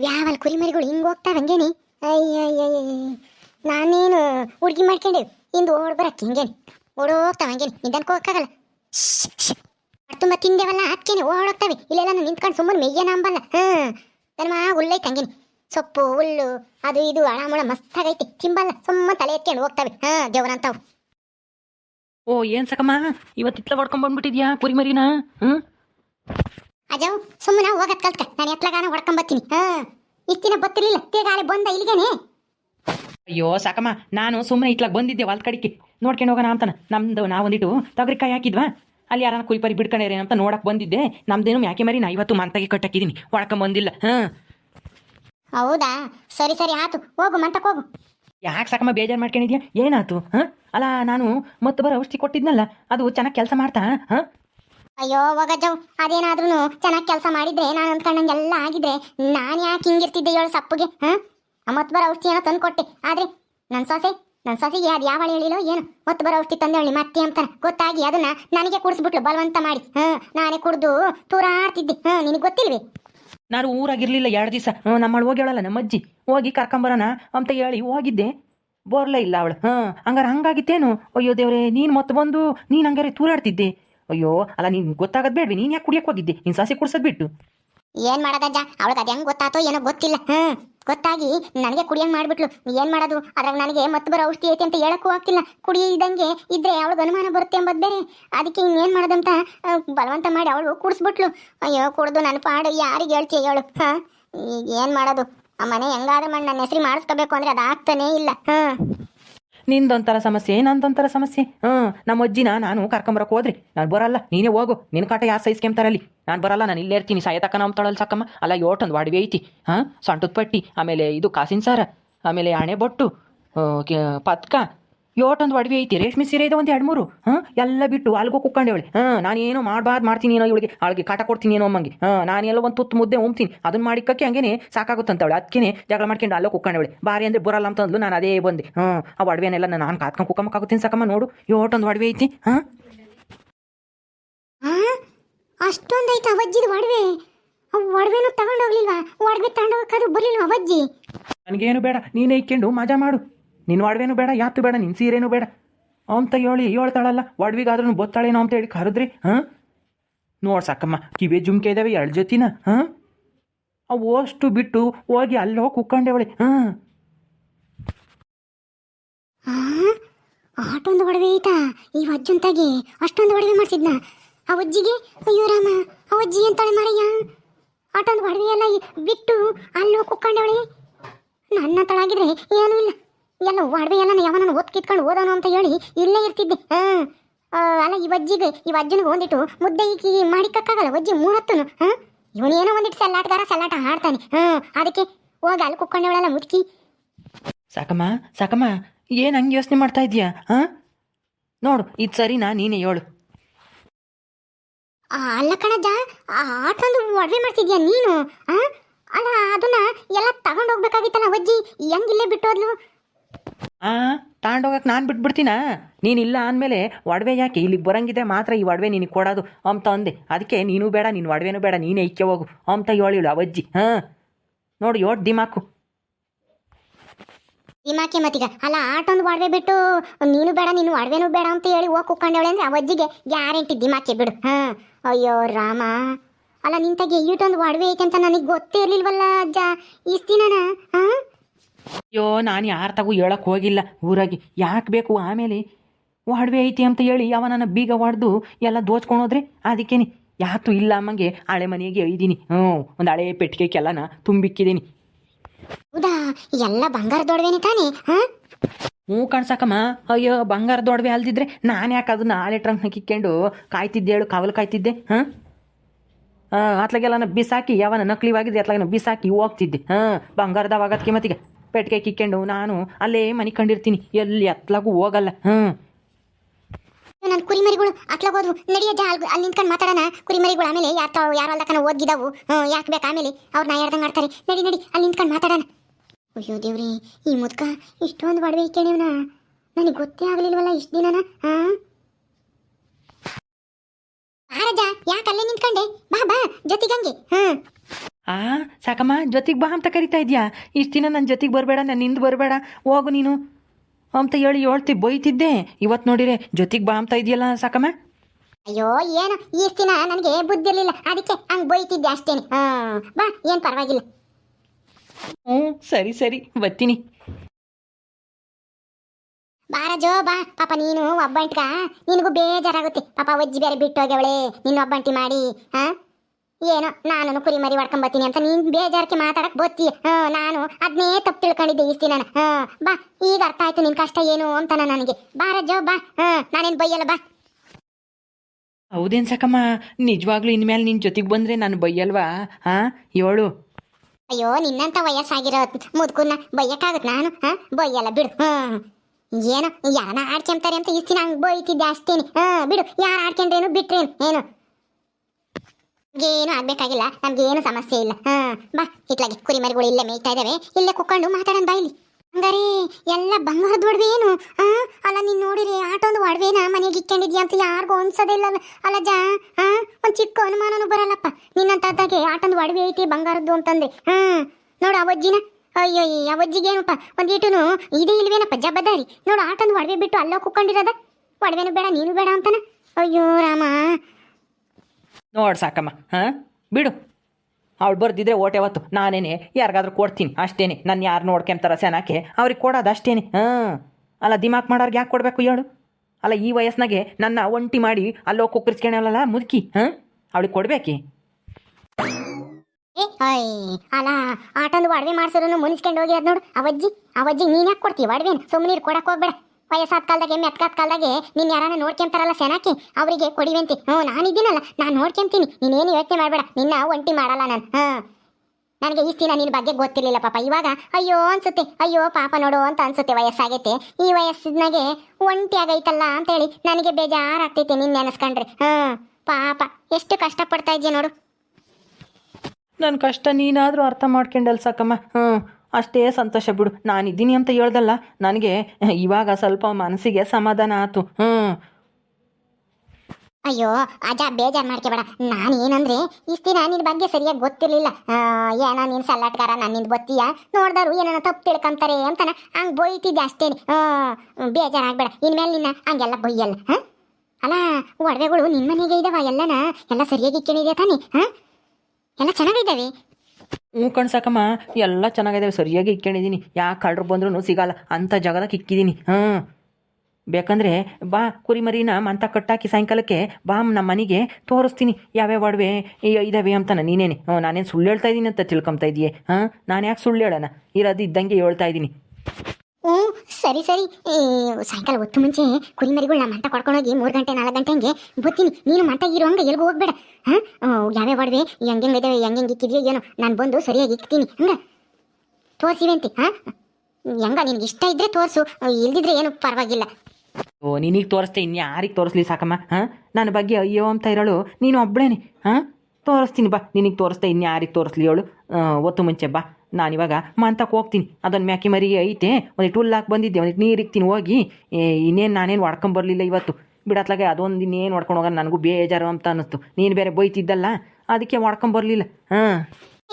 ಯಾವಲ್ ಕುರಿಮರಿಗಳು ಹಿಂಗ್ ಹೋಗ್ತಾವ ಹಂಗೇನಿ? ಅಯ್ಯಯ್ಯ ನಾನೇನು ಹುಡುಗಿ ಮಾಡ್ಕೊಂಡೆ ಹಿಂದೆ ಓಡ್ ಬರಕ್ಕೆ ಹಿಂಗೇನಿ ಓಡೋಗ್ತಾವ ಹಂಗೇನಿ ನಿಧಾನಕ್ಕೆ ಹೋಗಕ್ಕಾಗಲ್ಲ ತುಂಬ ತಿಂದೇವಲ್ಲ ಅದಕ್ಕೇನೆ ಓಡೋಗ್ತಾವೆ ಇಲ್ಲೆಲ್ಲ ನಾನು ನಿಂತ್ಕೊಂಡು ಸುಮ್ಮನೆ ಮೆಯ್ಯ ನಂಬಲ್ಲ ಹಾಂ ನನ್ನ ಮಾ ಹಂಗೇನಿ ಸೊಪ್ಪು ಹುಲ್ಲು ಅದು ಇದು ಅಳಮುಳ ಮಸ್ತಾಗೈತಿ ತಿಂಬಲ್ಲ ಸುಮ್ಮನೆ ತಲೆ ಎತ್ಕೊಂಡು ಹೋಗ್ತವೆ ಹಾ ದೇವರಂತಾವು ಓ ಏನ್ ಸಕಮ್ಮ ಇವತ್ತು ಹೊಡ್ಕೊಂಡ್ ಬಂದ್ಬಿಟ್ಟಿದ್ಯಾ ಕುರಿಮರಿನ ಹ್ಮ್ ಅಜವ್ ಸುಮ್ಮನೆ ಹೋಗತ್ ಕಲ್ತ ನಾನು ಎತ್ಲಗಾನ ಹೊಡ್ಕೊಂಬತ್ತೀನಿ ಹಾ. ಇಷ್ಟಿನ ಬತ್ತಿರ್ಲಿಲ್ಲ. ತೇಗಾಲೆ ಬಂದ ಇಲ್ಲಿಗೇನೆ. ಅಯ್ಯೋ ಸಾಕಮ್ಮ. ನಾನು ಸುಮ್ಮನೆ ಇಟ್ಲಾಗ ಬಂದಿದ್ದೆ ಹೊಲ್ದ ಕಡಿಕೆ. ನೋಡ್ಕೊಂಡು ಹೋಗೋಣ ಅಂತಾನ. ನಮ್ದು ನಾವೊಂದಿಟ್ಟು ತೊಗರಿಕಾಯಿ ಹಾಕಿದ್ವಾ? ಅಲ್ಲಿ ಯಾರನ್ನ ಕುಯ್ಪರಿ ಬಿಡ್ಕೊಂಡೇರೆ ಅಂತ ನೋಡಕ್ ಬಂದಿದ್ದೆ. ನಮ್ದೇನು ಯಾಕೆ ಮರಿ ನಾ ಇವತ್ತು ಮಂತಗೆ ಕಟ್ಟಾಕಿದ್ದೀನಿ. ಬಂದಿಲ್ಲ. ಹಾಂ. ಹೌದಾ? ಸರಿ ಸರಿ ಆತು. ಹೋಗು ಮಂತಕ್ಕೆ ಹೋಗು. ಯಾಕೆ ಸಾಕಮ್ಮ ಬೇಜಾರು ಮಾಡ್ಕೊಂಡಿದ್ಯಾ? ಏನಾತು? ಹ? ಅಲ್ಲ ನಾನು ಮತ್ತೆ ಬರೋ ಔಷಧಿ ಕೊಟ್ಟಿದ್ನಲ್ಲ. ಅದು ಚೆನ್ನಾಗಿ ಕೆಲಸ ಮಾಡ್ತಾ? ಹಾಂ? ಅಯ್ಯೋ ಹೋಗಜ್ಜವ್ ಅದೇನಾದ್ರೂ ಚೆನ್ನಾಗಿ ಕೆಲಸ ಮಾಡಿದ್ರೆ ನಾನು ಅಂದ್ಕೊಂಡಂಗೆಲ್ಲ ಆಗಿದ್ರೆ ನಾನು ಯಾಕೆ ಹಿಂಗಿರ್ತಿದ್ದೆ ಏಳು ಸಪ್ಪಗೆ ಹಾ ಮತ್ ಬರೋ ಔಷಧಿ ಏನೋ ತಂದು ಕೊಟ್ಟೆ ಆದ್ರೆ ನನ್ನ ಸೊಸೆ ನನ್ನ ಸೊಸೆಗೆ ಅದು ಯಾವ ಹೇಳಿಲೋ ಏನು. ಮತ್ತೆ ಬರೋ ಔಷಧಿ ತಂದೇಳಿ ಹೇಳಿ ಮತ್ತೆ ಅಂತಾನೆ. ಗೊತ್ತಾಗಿ ಅದನ್ನ ನನಗೆ ಕುಡಿಸ್ಬಿಟ್ಲು, ಬಲವಂತ ಮಾಡಿ. ಹಾಂ ನಾನೇ ಕುಡ್ದು ತೂರಾಡ್ತಿದ್ದೆ. ಹಾ ನಿನಗೆ ಗೊತ್ತಿಲ್ವೇ? ನಾನು ಊರಾಗಿರ್ಲಿಲ್ಲ ಎರಡು ದಿವಸ. ನಮ್ಮಳು ಹೋಗಿ ಹೇಳಲ್ಲ ನಮ್ಮ ಅಜ್ಜಿ ಹೋಗಿ ಕರ್ಕೊಂಬರೋಣ ಅಂತ ಹೇಳಿ ಹೋಗಿದ್ದೆ. ಬೋರ್ಲೇ ಇಲ್ಲ ಅವಳು. ಹಾಂ ಹಂಗಾರೆ ಹಂಗಾಗಿತ್ತೇನು? ಅಯ್ಯೋ ದೇವ್ರೆ, ನೀನು ಮತ್ತೆ ಬಂದು ನೀನು ಹಂಗಾರೆ ತೂರಾಡ್ತಿದ್ದೆ. ಅಯ್ಯೋ ಅಲ್ಲ ನೀನು ಗೊತ್ತಾಗದ್ ಬೇಡ್ವಿ. ನೀನು ಯಾಕೆ ಕುಡಿಯಕ್ಕೆ ಹೋಗಿದ್ದೆ? ನಿನ್ ಸಾಸಿ ಕುಡ್ಸದ್ ಬಿಟ್ಟು. ಏನ್ ಮಾಡೋದಜ್ಜ? ಅವಳಿಗೆ ಅದು ಹೆಂಗ್ ಗೊತ್ತಾತೋ ಏನೋ ಗೊತ್ತಿಲ್ಲ. ಹ್ಮ್ ಗೊತ್ತಾಗಿ ನನಗೆ ಕುಡಿಯಂಗ್ ಮಾಡ್ಬಿಟ್ಲು. ಏನ್ ಮಾಡೋದು? ಅದ್ರಾಗ ನನಗೆ ಮತ್ತೆ ಬರೋ ಔಷಧಿ ಐತಿ ಅಂತ ಹೇಳಕ್ಕೂ ಆಗ್ತಿಲ್ಲ. ಕುಡಿಯಿದಂಗೆ ಇದ್ರೆ ಅವಳಿಗೆ ಅನುಮಾನ ಬರುತ್ತೆ ಎಂಬುದು ಬೇರೆ. ಅದಕ್ಕೆ ಇನ್ನೇನ್ ಮಾಡೋದಂತ ಆ, ಬಲವಂತ ಮಾಡಿ ಅವಳು ಕುಡಿಸ್ಬಿಟ್ಲು. ಅಯ್ಯೋ ಕುಡ್ದು ನನ್ನ ಪಾಡು. ಯಾರಿಗೆ ಹೇಳ್ತೀಯ ಹೇಳು? ಹಾ ಈಗ ಏನ್ ಮಾಡೋದು? ಆ ಮನೆ ಹೆಂಗಾದ್ರೂ ಮಾಡಿ ನನ್ನ ಹೆಸರು ಮಾಡಿಸ್ಕೋಬೇಕು ಅಂದ್ರೆ ಅದಾಗ್ತಾನೆ ಇಲ್ಲ. ಹಾ. ನಿಂದೊಂಥರ ಸಮಸ್ಯೆ ನಂದೊಂಥರ ಸಮಸ್ಯೆ. ಹ್ಞೂ, ನಮ್ಮ ಅಜ್ಜಿನ ನಾನು ಕರ್ಕೊಂಬರಕ್ಕೆ ಹೋದ್ರಿ. ನಾನು ಬರಲ್ಲ. ನೀನೇ ಹೋಗು. ನಿನ್ನ ಕಾಟ ಯಾರು ಅಲ್ಲಿ? ನಾನು ಬರಲ್ಲ, ನಾನು ಇಲ್ಲೇ ಇರ್ತೀನಿ. ಸಾಯತಕ್ಕ ನಮ್ಮ ತೊಳಲ್ ಸಾಕಮ್ಮ. ಅಲ್ಲ, ಯೋಟೊಂದು ವಾಡವಿ ಐತಿ. ಹಾಂ, ಸೊಂಟದ ಪಟ್ಟಿ. ಆಮೇಲೆ ಇದು ಕಾಸಿನ ಸಾರ. ಆಮೇಲೆ ಹಣೆ ಬೊಟ್ಟು. ಪತ್ಕ. ಯೋಟೊಂದು ಒಡವೆ ಐತಿ ರೇಷ್ಮೆ ಸೀರೆ ಇದೆ ಒಂದು ಎರಡು ಮೂರು ಹಾಂ ಎಲ್ಲ ಬಿಟ್ಟು ಅಲ್ಗೋ ಹೇಳಿ ಹಾಂ ನಾನೇನೋ ಮಾಡಬಾರ್ದು ಮಾಡ್ತೀನಿ ಏನೋ ಇವಳಿಗೆ ಅವಳಿಗೆ ಕಾಟ ಕೊಡ್ತೀನಿ ಏನೋ ಅಮ್ಮಂಗೆ. ಹಾಂ ನಾನೆಲ್ಲ ಒಂದು ತುತ್ತು ಮುದ್ದೆ ಉಮ್ತೀನಿ. ಅದನ್ನ ಮಾಡಿಕ್ಕಕ್ಕೆ ಹಂಗೇನೆ ಸಾಕಾಗುತ್ತಂತವಳೆ ಅದಕ್ಕೆ ಜಗಳ ಮಾಡ್ಕೊಂಡು ಅಲ್ಲೋ ಕುಕ್ಕೊಂಡೇವಳೆ ಬಾರಿ ಅಂದ್ರೆ ಬರಲ್ಲ ಅಂತಂದ್ಲು ನಾನು ಅದೇ ಬಂದೆ. ಹಾಂ ಆ ಒಡವೆನೆಲ್ಲ ನಾನು ಕಾತ್ಕೊಂಡು ಕುಕ್ಕಮ್ಮಕ್ಕಾಗುತ್ತೀನಿ ಸಾಕಮ್ಮ ನೋಡು. ಯೋಟೊಂದು ಒಡವೆ ಐತಿ ಹಾಂ? ಅಷ್ಟೊಂದು ಐತ ಅವಜ್ಜಿದ ಒಡವೆ? ಒಡವೆನೂ ತಗೊಂಡೋಗ್ಲಿಲ್ವಾ ಒಡವೆ ತಗೊಂಡೋಗಕ್ಕಾದ್ರೂ ಬರ್ಲಿಲ್ವಾ ಅವಜ್ಜಿ ನನಗೇನು ಬೇಡ ನೀನೇ ಇಕ್ಕೊಂಡು ಮಜಾ ಮಾಡು. ನಿನ್ನ ಒಡವೆನೂ ಬೇಡ ಯಾತು ಬೇಡ ನಿನ್ನ ಸೀರೆನೂ ಬೇಡ. ಅಂತ ಹೇಳಿ ಹೇಳ್ತಾಳಲ್ಲ, ಒಡವಿಗಾದ್ರೂ ಬೊತ್ತಾಳೇನೋ ಅಂತ ಹೇಳಿ ಕರೆದ್ರಿ, ಹಾಂ? ನೋಡ್ ಸಾಕಮ್ಮ, ಕಿವಿ ಜುಮ್ಕೆ ಇದಾವೆ, ಎರಡು ಜೊತಿನ, ಹಾಂ? ಅವು ಅಷ್ಟು ಬಿಟ್ಟು ಹೋಗಿ ಅಲ್ಲಿ ಹೋಗಿ ಕುಕ್ಕಂಡೇವಳಿ, ಹಾಂ? ಆ? ಆಟೊಂದು ಒಡವೆ ಐತಾ? ಈ ಅಜ್ಜಂತಾಗಿ ಅಷ್ಟೊಂದು ಒಡವೆ ಮಾಡ್ತಿದ್ನ ಆ ಅಜ್ಜಿಗೆ ಅಯ್ಯೋ ರಾಮ, ಆ ಅಜ್ಜಿ ಅಂತಾಳೆ ಮಾರಯ್ಯ? ಆಟೊಂದು ಒಡವೆ ಎಲ್ಲ ಬಿಟ್ಟು ಅಲ್ಲೋ ಕುಕ್ಕಂಡೇವಳಿ? ನನ್ನ ತಳಾಗಿದ್ರೆ ಏನೂ ಇಲ್ಲ. ಎಲ್ಲ ಒಡವೆ ಎಲ್ಲ ಯಾವನ ಒತ್ತು ಕಿತ್ಕೊಂಡು ಓದೋನು ಅಂತ ಹೇಳಿ ಇಲ್ಲೇ ಇರ್ತಿದ್ದೆ. ಹಾಂ. ಅಲ್ಲ ಈ ಅಜ್ಜಿಗೆ ಈ ಅಜ್ಜನಿಗೆ ಒಂದಿಟ್ಟು ಮುದ್ದೆ ಈಕಿ ಮಾಡಿಕ್ಕಾಗಲ್ಲ ಅಜ್ಜಿ ಮೂರತ್ತನು ಹಾಂ? ಇವನೇನೋ ಒಂದಿಟ್ಟು ಸಲ್ಲಾಟಗಾರ ಸಲ್ಲಾಟ ಆಡ್ತಾನೆ ಹಾಂ? ಅದಕ್ಕೆ ಹೋಗಿ ಅಲ್ಲಿ ಕುಕ್ಕೊಂಡವಳೆಲ್ಲ ಮುದುಕಿ. ಸಾಕಮ್ಮ ಸಾಕಮ್ಮ ಏನು ಹಂಗೆ ಯೋಚನೆ ಮಾಡ್ತಾ ಇದೀಯಾ ಹಾಂ? ನೋಡು ಇದು ಸರಿನಾ ನೀನೇ ಹೇಳು. ಆ, ಅಲ್ಲ ಕಣಜ್ಜ ಆ ಆಟೊಂದು ಒಡವೆ ಮಾಡ್ತಿದ್ಯಾ ನೀನು ಹಾಂ? ಅಲ್ಲ ಅದನ್ನ ಎಲ್ಲ ತಗೊಂಡು ಹೋಗ್ಬೇಕಾಗಿತ್ತಲ್ಲ ಅಜ್ಜಿ ಹೆಂಗಿಲ್ಲೇ ಬಿಟ್ಟೋದ್ಲು? ಆ? ತಾಂಡೋಗಕ್ಕೆ ನಾನು ಬಿಟ್ಬಿಡ್ತೀನಾ? ನೀನಿಲ್ಲ ಅಂದಮೇಲೆ ಒಡವೆ ಯಾಕೆ? ಇಲ್ಲಿಗೆ ಬರಂಗಿದ್ರೆ ಮಾತ್ರ ಈ ಒಡವೆ ನಿನಗೆ ಕೊಡೋದು. ಅಂತ ಅಂದೆ ಅದಕ್ಕೆ ನೀನು ಬೇಡ ನಿನ್ನ ಒಡವೆನೂ ಬೇಡ, ನೀನೇ ಇಕ್ಕೆ ಹೋಗು. ಅಂತ ಹೇಳಿಳು ಅವಜ್ಜಿ, ಹಾಂ? ನೋಡು ಯೋಟ್ ದಿಮಾಕು. ದಿಮಾಕೆ ಮತ್ತೀಗ, ಅಲ್ಲ, ಆಟೊಂದು ಒಡವೆ ಬಿಟ್ಟು ನೀನು ಬೇಡ, ನೀನು ಒಡವೆನೂ ಬೇಡ ಅಂತ ಹೇಳಿ ಹೋಗಿ ಕುಕ್ಕೊಂಡವಳೆ ಅಂದ್ರೆ ಅವಜ್ಜಿಗೆ ಗ್ಯಾರಂಟಿ ದಿಮಾಕೆ ಬಿಡು, ಹಾಂ? ಅಯ್ಯೋ, ರಾಮ. ಅಲ್ಲ ನಿಂತಾಗೆ ಈಟೊಂದು ಒಡವೆ ಐತೆ ಅಂತ ನನಗೆ ಗೊತ್ತೇ ಇರಲಿಲ್ವಲ್ಲ ಅಜ್ಜ? ಇಷ್ಟು ಹಾಂ ಹಾ? ಅಯ್ಯೋ ನಾನು ಯಾರ ತಗೋ ಹೇಳಕ್ಕೆ ಹೋಗಿಲ್ಲ. ಊರಾಗಿ ಯಾಕೆ ಬೇಕು? ಆಮೇಲೆ ಒಡವೆ ಐತಿ ಅಂತ ಹೇಳಿ ಅವನನ್ನ ಬೀಗ ಹೊಡೆದು ಎಲ್ಲ ದೋಚ್ಕೊಂಡೋದ್ರೆ ಅದಕ್ಕೇನೆ. ಯಾತು ಇಲ್ಲ ಅಮ್ಮಂಗೆ. ಹಳೆ ಮನೆಗೆ ಒಯ್ದೀನಿ ಹ್ಞೂ ಒಂದು ಹಳೆ ಕೆಲನ ತುಂಬಿಕ್ಕಿದ್ದೀನಿ. ಹೌದಾ? ಎಲ್ಲ ಬಂಗಾರ ತಾನೇ? ಹಾಂ? ಹ್ಞೂ ಕಾಣ್ಸಾಕಮ್ಮ. ಅಯ್ಯೋ ಬಂಗಾರ ದೊಡ್ವೆ ಅಲ್ದಿದ್ರೆ ನಾನು ಯಾಕೆ ಅದನ್ನ ಹಾಲೆ ಟ್ರಂಕ್ ಹಾಕಿಕೊಂಡು ಕಾಯ್ತಿದ್ದೆ ಹೇಳು ಕಾವಲು ಕಾಯ್ತಿದ್ದೆ? ಹಾಂ? ಹಾಂ ಅತ್ಲಾಗೆಲ್ಲ ಬಿಸಾಕಿ ಯಾವನ ನಕಲಿವಾಗಿದ್ದೆ ಅತ್ಲಾಗ ಬಿಸಾಕಿ ಹೋಗ್ತಿದ್ದೆ. ಹಾಂ ಬಂಗಾರದವಾಗತ್ಕೆ ಮತ್ತೀಗ. ಪೆಟ್ಟಿಗೆ ಕಿಕ್ಕೊಂಡು ನಾನು ಅಲ್ಲೇ ಮನೆ ಕಂಡಿರ್ತೀನಿ. ಎಲ್ಲಿ ಅತ್ಲಾಗೂ ಹೋಗಲ್ಲ. ಹ್ಮ್. ನನ್ನ ಕುರಿಮರಿಗಳು ಅತ್ಲಾಗ ಹೋದ್ವು ನಡಿಯಜ್ಜ ಅಲ್ಲಿ ಅಲ್ಲಿ ನಿಂತ್ಕೊಂಡು ಮಾತಾಡೋಣ. ಕುರಿಮರಿಗಳು ಆಮೇಲೆ ಯಾರ ತಾವು ಯಾರು ಓದ್ಗಿದಾವು? ಹ್ಞೂ ಯಾಕೆ ಬೇಕು ಆಮೇಲೆ? ಅವ್ರು ನಾ ಮಾಡ್ತಾರೆ. ನಡಿ ನಡಿ, ಅಲ್ಲಿ ನಿಂತ್ಕೊಂಡು ಮಾತಾಡೋಣ. ಅಯ್ಯೋ ದೇವ್ರಿ, ಈ ಮುದ್ಕ ಇಷ್ಟೊಂದು ಒಡವೆ ಇಕ್ಕೇಣಿವ್ನ ನನಗೆ ಗೊತ್ತೇ ಆಗಲಿಲ್ವಲ್ಲ ಇಷ್ಟು ದಿನನ? ಹಾಂ? ಯಾಕೆ ಅಲ್ಲೇ ನಿಂತ್ಕೊಂಡೆ? ಬಾ ಬಾ ಜೊತೆಗಂಗೆ ಹಾಂ ಆ ಸಾಕಮ್ಮ ಜೊತೆಗೆ ಬಾ ಅಂತ ಕರಿತಾ ಇದೆಯಾ? ಇಷ್ಟು ದಿನ ನನ್ನ ಜೊತೆಗೆ ಬರಬೇಡ ನಾನು ನಿಂದು ಬರಬೇಡ. ಹೋಗು ನೀನು. ಅಂತ ಹೇಳಿ ಹೇಳ್ತಿ ಬೈತಿದ್ದೆ. ಇವತ್ತು ನೋಡಿರೆ ಜೊತೆಗೆ ಬಾ ಅಂತ ಇದೆಯಲ್ಲ ಸಾಕಮ್ಮ? ಅಯ್ಯೋ ಏನು? ಇಷ್ಟು ದಿನ ನನಗೆ ಬುದ್ಧಿ ಇರಲಿಲ್ಲ. ಅದಕ್ಕೆ ಹಂಗೆ ಬೈತಿದ್ದೆ ಅಷ್ಟೇನೆ. ಹಾಂ ಬಾ ಏನು ಪರವಾಗಿಲ್ಲ. ಹ್ಞೂ ಸರಿ ಸರಿ ಬರ್ತೀನಿ. ಬಾರಜೋ ಬಾ. ಪಾಪ ನೀನು ಒಬ್ಬಂಟ್ಗ. ನಿನಗೂ ಬೇಜಾರಾಗುತ್ತೆ. ಪಾಪ ಒಜ್ಜಿ ಬೇರೆ ಬಿಟ್ಟು ಹೋಗ್ಯವಳೆ ನಿನ್ನ ಒಬ್ಬಂಟಿ ಮಾಡಿ ಹಾ? ಏನೋ ನಾನು ಕುರಿ ಮರಿ ಮಾಡ್ಕೊಂಡ್ ಬರ್ತೀನಿ ಅಂತ ನೀನ್ ಬೇಜಾರಕ್ಕೆ ಮಾತಾಡಕ್ ಬರ್ತೀಯ ನಾನು ಅದ್ನೇ ತಪ್ಪು ತಿಳ್ಕೊಂಡಿದ್ದೆ ಈ ನಾನು ಬಾ ಈಗ ಅರ್ಥ ಆಯ್ತು ನಿನ್ ಕಷ್ಟ ಏನು ಅಂತ ನನಗೆ. ಬಾರಜೋ ಬಾ. ನಾನೇನ್ ಬೈಯಲ್ಲ ಬಾ. ಹೌದೇನ್ ಸಾಕಮ್ಮ? ನಿಜವಾಗ್ಲೂ ಇನ್ಮೇಲೆ ನಿನ್ ಜೊತೆಗೆ ಬಂದ್ರೆ ನಾನು ಬೈಯಲ್ವಾ? ಹಾ ಏಳು. ಅಯ್ಯೋ ನಿನ್ನಂತ ವಯಸ್ಸಾಗಿರೋ ಮುದ್ಕುನ್ನ ಬೈಯಕ್ಕಾಗತ್ ನಾನು? ಹಾ ಬೈಯಲ್ಲ ಬಿಡು. ಹ್ಮ್ ಯಾನ ಯಾರನ್ನ ಆಡ್ಕೊಂತಾರೆ ಅಂತ ಇಷ್ಟ ನಂಗೆ ಬೈತಿದ್ದೆ ಅಷ್ಟೇನೆ. ಹಾ ಬಿಡು ಯಾರು ಆಡ್ಕೊಂಡ್ರೇನು ಬಿಟ್ರೇನು? ಏನು? ಏನು ಆಗ್ಬೇಕಾಗಿಲ್ಲ ನಮ್ಗೆ ಏನು ಸಮಸ್ಯೆ ಇಲ್ಲ. ಹಾ, ಬಾ ಇಟ್ಲಾಗಿ ಕುರಿಮರಿಗಳು ಇಲ್ಲೇ ಮೇಯ್ತಾ ಇದಾವೆ. ಇಲ್ಲೇ ಕುಕ್ಕೊಂಡು ಮಾತಾಡೋಣ ಬಾ ಇಲ್ಲಿ. ಹಂಗಾರೆ ಎಲ್ಲ ಬಂಗಾರದ ಒಡವೆ ಏನು? ಆ, ಅಲ್ಲ ನೀನ್ ನೋಡಿರಿ ಆಟೊಂದು ಒಡವೆನ? ಮನೆಗೆ ಇಕ್ಕೊಂಡಿದ್ಯಾ ಅಂತ ಯಾರಿಗೂ ಅನ್ಸೋದಿಲ್ಲ ಅಲ್ಲ ಜಾ, ಆ, ಒಂದ್ ಚಿಕ್ಕ ಅನುಮಾನನೂ ಬರಲ್ಲಪ್ಪ. ನಿನ್ನಂತಾಗೆ ಆಟೊಂದು ಒಡವೆ ಐತಿ, ಬಂಗಾರದ್ದು ಅಂತಂದ್ರೆ. ಹಾ, ನೋಡು ಅವಜ್ಜಿನ. ಅಯ್ಯೋ, ಈ ಅವಜ್ಜಿಗೇನಪ್ಪ? ಈಟುನು ಇದೇ ಇಲ್ವೇನಪ್ಪ? ಜಬದಾರಿ ನೋಡು ಆಟೊಂದು ಒಡವೆ ಬಿಟ್ಟು ಅಲ್ಲೋ ಕುಕ್ಕೊಂಡಿರೋದ ಒಡವೆನು ಬೇಡ, ನೀನು ಬೇಡ ಅಂತನ. ಅಯ್ಯೋ, ರಾಮ. ನೋಡು ಸಾಕಮ್ಮ, ಹಾಂ? ಬಿಡು. ಅವಳು ಬರ್ದಿದ್ರೆ ಓಟ್ ಯಾವತ್ತು? ನಾನೇನೆ, ಯಾರಿಗಾದ್ರೂ ಕೊಡ್ತೀನಿ, ಅಷ್ಟೇನೆ. ನಾನು ಯಾರು ನೋಡ್ಕೊಂತಾರ ಸೆನಾಕೆ ಅವ್ರಿಗೆ ಕೊಡೋದು ಅಷ್ಟೇನೆ. ಹಾಂ. ಅಲ್ಲ, ದಿಮಾಕ್ ಮಾಡೋರ್ಗೆ ಯಾಕೆ ಕೊಡಬೇಕು ಹೇಳು? ಅಲ್ಲ, ಈ ವಯಸ್ಸಿನಾಗೆ ನನ್ನ ಒಂಟಿ ಮಾಡಿ ಅಲ್ಲೋ ಕುಕ್ಕರಿಸ್ಕೊಳಲ್ಲ, ಮುದುಕಿ, ಹಾಂ? ಅವಳಿಗೆ ಕೊಡ್ಬೇಕಿ? ಅಲ್ಲ, ಆಟೊಂದು ಒಡವೆ ಮಾಡ್ಸೋರು ಮುನಿಸ್ಕೊಂಡು ಹೋಗಿರೋದು ನೋಡು ಅವಜ್ಜಿ ಅವಜ್ಜಿ, ನೀನ್ ಯಾಕೆ ಕೊಡ್ತೀವಿ ಒಡವೆ ಸುಮ್ಮನೆ ಕೊಡಕ್ಕೆ ಹೋಗ್ಬೇಡ. ವಯಸ್ಸಾದ ಕಾಲದಾಗೆ, ಮೆತ್ಕಾದ ಕಾಲದಾಗೆ ನೀನು ಯಾರನ್ನ ನೋಡ್ಕೊಂತಾರಲ್ಲ ಸೆನಾಕಿ? ಅವರಿಗೆ ಕೊಡಿವೆಂತಿ ಹ್ಞೂ ನಾನಿದ್ದೀನಲ್ಲ ನಾನು ನೋಡ್ಕೊಂತೀನಿ. ನೀನೇನು ಯೋಚನೆ ಮಾಡಬೇಡ. ನಿನ್ನ ಒಂಟಿ ಮಾಡಲ್ಲ ನಾನು. ಹಾಂ ನನಗೆ ಈ ದಿನ ನಿನ್ನ ಬಗ್ಗೆ ಗೊತ್ತಿರಲಿಲ್ಲ ಪಾಪ. ಇವಾಗ ಅಯ್ಯೋ ಅನ್ಸುತ್ತೆ. ಅಯ್ಯೋ ಪಾಪ ನೋಡು ಅಂತ ಅನ್ಸುತ್ತೆ ವಯಸ್ಸಾಗೈತೆ. ಈ ವಯಸ್ಸಿನಾಗೆ ಒಂಟಿ ಆಗೈತಲ್ಲ ಅಂತೇಳಿ ನನಗೆ ಬೇಜಾರಾಗ್ತೈತೆ ನಿನ್ನ ನೆನೆಸ್ಕೊಂಡ್ರೆ. ಹಾಂ ಪಾಪ. ಎಷ್ಟು ಕಷ್ಟಪಡ್ತಾ ಇದ್ದೀಯ ನೋಡು. ನನ್ನ ಕಷ್ಟ ನೀನಾದರೂ ಅರ್ಥ ಮಾಡ್ಕೊಂಡಲ್ಲ ಸಾಕಮ್ಮ. ಹ್ಞೂ. ಅಷ್ಟೇ ಸಂತೋಷ ಬಿಡು. ನಾನಿದ್ದೀನಿ ಅಂತ ಹೇಳ್ದಲ್ಲ, ನನಗೆ ಇವಾಗ ಸ್ವಲ್ಪ ಮನಸ್ಸಿಗೆ ಸಮಾಧಾನ ಆತು. ಹ್ಮ್. ಅಯ್ಯೋ, ಅಜ್ಜ, ಬೇಜಾರು ಮಾಡ್ಕೋಬೇಡ. ನಾನು ಏನಂದ್ರೆ ಇಷ್ಟಿನ ನಿನ್ನ ಬಗ್ಗೆ ಸರಿಯಾಗಿ ಗೊತ್ತಿರಲಿಲ್ಲ. ಏನೋ ನೀನು ನಾನು ನನ್ನಿಂದ ಬತ್ತೀಯ ನೋಡ್ದಾರು ಏನೋ ತಪ್ಪು ತಿಳ್ಕೊಂತಾರೆ ಅಂತಾನ ಹಂಗೆ ಬೈತಿದ್ದೆ ಅಷ್ಟೇನೆ. ಬೇಜಾರಾಗಬೇಡ. ಇನ್ಮೇಲೆ ನಿನ್ನ ಹಂಗೆಲ್ಲ ಬೈಯಲ್ಲ, ಹಾಂ? ಅಲ್ಲ, ಒಡವೆಗಳು ನಿಮ್ಮ ಮನೆಗೆ ಇದಾವ ಎಲ್ಲನ? ಎಲ್ಲ ಸರಿಯಾಗಿ ಇಕ್ಕೊಂಡಿದೆ ತಾನೆ, ಹಾಂ? ಎಲ್ಲ ಚೆನ್ನಾಗಿದ್ದಾವೆ? ಹ್ಞೂ ಕಣ್ಸಕ್ಕಮ್ಮ ಎಲ್ಲ ಚೆನ್ನಾಗಿದ್ದಾವೆ ಸರಿಯಾಗಿ ಇಕ್ಕೊಂಡಿದ್ದೀನಿ. ಯಾಕೆ ಕಳ್ರು ಬಂದ್ರೂ ಸಿಗಲ್ಲ, ಅಂಥ ಜಾಗದಾಗ ಇಕ್ಕಿದ್ದೀನಿ. ಹಾಂ ಬೇಕಂದ್ರೆ ಬಾ ಕುರಿಮರಿನ ಮಂತ ಕಟ್ಟಾಕಿ ಸಾಯಂಕಾಲಕ್ಕೆ ಬಾ ನಮ್ಮ ಮನೆಗೆ ತೋರಿಸ್ತೀನಿ. ಯಾವ್ಯಾವ ಒಡವೆ ಇದ್ದಾವೆ ಅಂತಾನೆ ನೀನೇನೆ. ನಾನೇನು ಸುಳ್ಳು ಹೇಳ್ತಾ ಇದ್ದೀನಿ ಅಂತ ತಿಳ್ಕೊತಾ ಇದೆಯೇ. ಹಾಂ ನಾನು ಯಾಕೆ ಸುಳ್ಳು ಹೇಳೋಣ? ಇರೋದು ಇದ್ದಂಗೆ ಹೇಳ್ತಾ ಇದ್ದೀನಿ ಹ್ಞೂ, ಸರಿ ಸರಿ. ಸಾಯಂಕಾಲ ಹೊತ್ತು ಮುಂಚೆ ಕುರಿಮರಿಗಳನ್ನ ಮಂಟ ಕೊಡ್ಕೊಂಡೋಗಿ ಮೂರು ಗಂಟೆ, ನಾಲ್ಕು ಗಂಟೆ ಹಂಗೆ ಬರ್ತೀನಿ ನೀನು ಮಂಟ ಇರೋಂಗೆ ಎಲ್ಗೂ ಹೋಗ್ಬೇಡ. ಹಾಂ? ಯಾವ್ಯಾವ ಒಡವೆ ಹೆಂಗೆ ಇದಾವೆ? ಹೆಂಗೆ ಇಕ್ಕಿದ್ಯೋ ಏನು? ನಾನು ಬಂದು ಸರಿಯಾಗಿ ಇಕ್ತೀನಿ. ಹಂಗ? ತೋರಿಸಿವಂತಿ ಹಾಂ? ಹೆಂಗ, ನಿನ್ಗೆ ಇಷ್ಟ ಇದ್ರೆ ತೋರಿಸು. ಇಲ್ದಿದ್ರೆ ಏನು ಪರವಾಗಿಲ್ಲ. ಓ, ನಿನಗೆ ತೋರಿಸ್ತೆ ಇನ್ಯಾರಿಗೆ ತೋರಿಸ್ಲಿ ಸಾಕಮ್ಮ? ಹಾಂ? ನನ್ನ ಬಗ್ಗೆ ಅಯ್ಯೋ ಅಂತ ಇರೋಳು. ನೀನು ಒಬ್ಬಳೇನೆ ಹಾಂ? ತೋರಿಸ್ತೀನಿ ಬಾ, ನಿನಗೆ ತೋರಿಸ್ತೆ ಇನ್ಯಾರಿಗೆ ತೋರಿಸ್ಲಿ ಹೇಳು. ಒತ್ತು ಮುಂಚೆ ಬಾ. ನಾನಿವಾಗ ಮಂತಕ್ಕೆ ಹೋಗ್ತೀನಿ. ಅದೊಂದು ಮ್ಯಾಕಿ ಮರಿ ಐತೆ. ಒಂದಿಟ್ಟು ಹುಲ್ಲಾಕ್ ಬಂದಿದ್ದೆ. ಒಂದಿಟ್ಟು ನೀರು ಇಕ್ತೀನಿ ಹೋಗಿ. ಇನ್ನೇನು ನಾನೇನು ಹೊಡ್ಕೊಂಬರ್ಲಿಲ್ಲ ಇವತ್ತು. ಬಿಡತ್ಲಾಗೆ ಅದೊಂದು ಇನ್ನೇನು ಹೊಡ್ಕೊಂಡು ಹೋಗೋಣ ನನಗೂ ಬೇಜಾರು ಅಂತ ಅನ್ನಿಸ್ತು. ನೀನು ಬೇರೆ ಬೈತಿದ್ದಲ್ಲ. ಅದಕ್ಕೆ ಹೊಡ್ಕೊಂಬರ್ಲಿಲ್ಲ ಹಾಂ.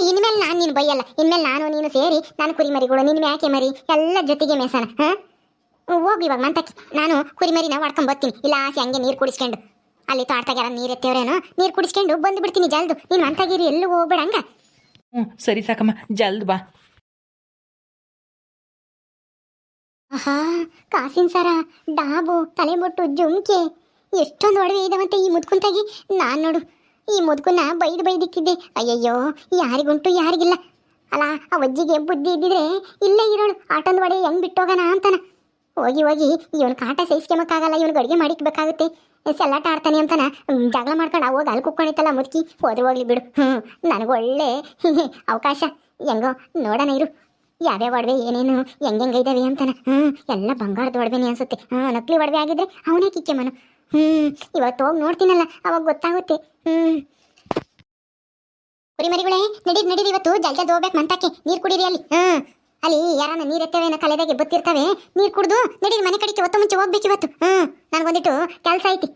ಇನ್ಮೇಲೆ ನಾನು ನೀನು ಬೈಯಲ್ಲ. ಇನ್ಮೇಲೆ ನಾನು ನೀನು ಸೇರಿ ನಾನು ಕುರಿಮರಿಗಳು ನಿನ್ನ ಮ್ಯಾಕೆ ಮರಿ ಎಲ್ಲ ಜೊತೆಗೆ ಮೇಸಣ ಹಾಂ? ಹೋಗಿ ಇವಾಗ ಮಂತಕ್ಕೆ. ನಾನು ಕುರಿಮರಿನ ಹೊಡ್ಕೊಂಡ್ ಬರ್ತೀನಿ. ಇಲ್ಲ ಆಸೆ ಹಂಗೆ ನೀರು ಕುಡಿಸ್ಕೊಂಡು. ಅಲ್ಲಿ ತೋಟದಾಗ ನೀರು ಎತ್ತೇವ್ರೇನೋ ನೀರು ಕುಡಿಸ್ಕೊಂಡು ಬಂದು ಬಿಡ್ತೀನಿ ಜಲ್ದು. ನೀನು ಮಂತಾಗಿರಿ ಎಲ್ಲೂ ಹೋಗ್ಬೇಡ ಹಂಗ. ಹ್ಞೂ, ಸರಿ ಸಾಕಮ್ಮ, ಜಲ್ದ್ ಬಾ. ಆಹಾ, ಕಾಸಿನ ಸರ, ಡಾಬು ತಲೆಬೊಟ್ಟು ಜುಮ್ಕೆ, ಎಷ್ಟೊಂದು ಒಡವೆ ಇದಾವಂತೆ ಈ ಮುದ್ಕುಂತಾಗಿ. ನಾನು ನೋಡು, ಈ ಮುದ್ಕುನ ಬೈದು ಬೈದಿಕ್ಕಿದ್ದೆ ಅಯ್ಯಯ್ಯೋ, ಯಾರಿಗುಂಟು, ಯಾರಿಗಿಲ್ಲ. ಅಲ್ಲ ಆ ಅಜ್ಜಿಗೆ ಬುದ್ಧಿ ಇದ್ದಿದ್ರೆ ಇಲ್ಲೇ ಇರೋಳು, ಆಟೊಂದು ಒಡೆ ಹೆಂಗ್ ಬಿಟ್ಟೋಗೋಣ ಅಂತಾನ. ಹೋಗಿ ಹೋಗಿ ಇವನ್ ಕಾಟ ಸಹಿಸ್ಕೊಂಬಕ್ಕಾಗಲ್ಲ ಇವನ್ ಅಡುಗೆ ಮಾಡಿಕ್ಬೇಕಾಗುತ್ತೆ ಸೆಲ್ಲಾಟ ಆಡ್ತಾನೆ ಅಂತಾನ ಜಗಳ ಮಾಡ್ಕೊಂಡು ಹೋಗಿ ಅಲ್ಲಿ ಕುಕ್ಕೊಂಡಿತ್ತಲ್ಲ ಮುದುಕಿ, ಹೋದ್ರೆ ಹೋಗ್ಲಿ ಬಿಡು. ಹ್ಞೂ ನನಗೆ ಒಳ್ಳೆ ಅವಕಾಶ. ಹೆಂಗೋ, ನೋಡೋಣ ಇರು. ಯಾವ್ಯಾವ ಒಡವೆ ಏನೇನು, ಹೆಂಗೆಂಗೆ ಇದ್ದಾವೆ ಅಂತಾನೆ. ಹ್ಞೂ ಎಲ್ಲ ಬಂಗಾರದ ಒಡವೆನೇ ಅನ್ಸುತ್ತೆ. ಹ್ಞೂ ನಕಲಿ ಒಡವೆ ಆಗಿದ್ರೆ ಅವನೇ ಕಿಕ್ಕೆ ಮನು ಹ್ಞೂ ಇವತ್ತು ಹೋಗಿ ನೋಡ್ತೀನಲ್ಲ, ಅವಾಗ ಗೊತ್ತಾಗುತ್ತೆ. ಹ್ಞೂ ಕುರಿಮರಿಗಳೇ ನಡೀರಿ ನಡೀರಿ, ಇವತ್ತು ಜಲ್ಜಲ್ ಹೋಗ್ಬೇಕು ಮಂತಕ್ಕೆ. ನೀರು ಕುಡೀರಿ ಅಲ್ಲಿ. ಹ್ಞೂ ಅಲ್ಲಿ ಯಾರನ್ನ ನೀರು ಎತ್ತವೆ ಅನ್ನೋ ಕಲೆದಾಗೆ ಬತ್ತಿರ್ತವೆ, ನೀರು ಕುಡ್ದು ನಡೀರಿ ಮನೆ ಕಡೆಗೆ ಒತ್ತ ಮುಂಚೆ ಹೋಗ್ಬೇಕಿವತ್ತು ಹ್ಞೂ ನನಗೊಂದಿಟ್ಟು ಕೆಲಸ ಐತಿ.